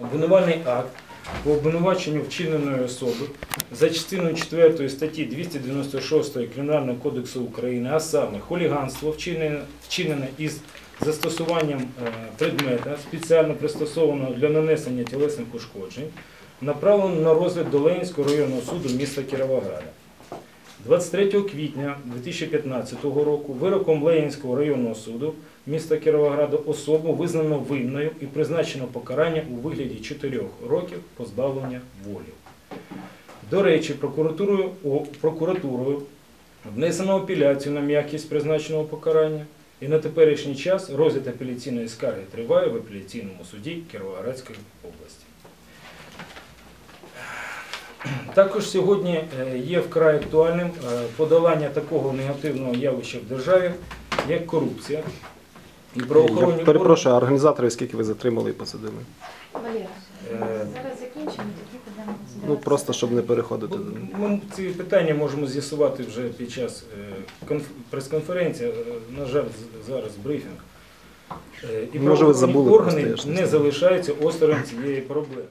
Обвинувальний акт по обвинуваченню вчиненої особи за частиною 4 статті 296 Кримінального кодексу України, а саме хуліганство вчинене, вчинене із застосуванням е, предмета, спеціально пристосованого для нанесення тілесних ушкоджень, направлено на розгляд до Ленінського районного суду міста Кіровограда. 23 квітня 2015 року вироком Ленінського районного суду міста Кіровограда особу визнано винною і призначено покарання у вигляді 4 років позбавлення волі. До речі, прокуратурою, прокуратурою внесено апеляцію на м'якість призначеного покарання, і на теперішній час розгляд апеляційної скарги триває в апеляційному суді Кіровоградської області. Також сьогодні е, є вкрай актуальним е, подолання такого негативного явища в державі, як корупція. І правоохоронні Я перепрошую, а організаторів скільки ви затримали і посадили? Валера, Е, зараз закінчимо, тоді підемо Ну просто щоб не переходити до Ми ці питання можемо з'ясувати вже під час прес-конференції. На жаль, зараз брифінг. І Може, ви забули органи просто, я ж не не знаю. залишаються осторонь цієї проблеми.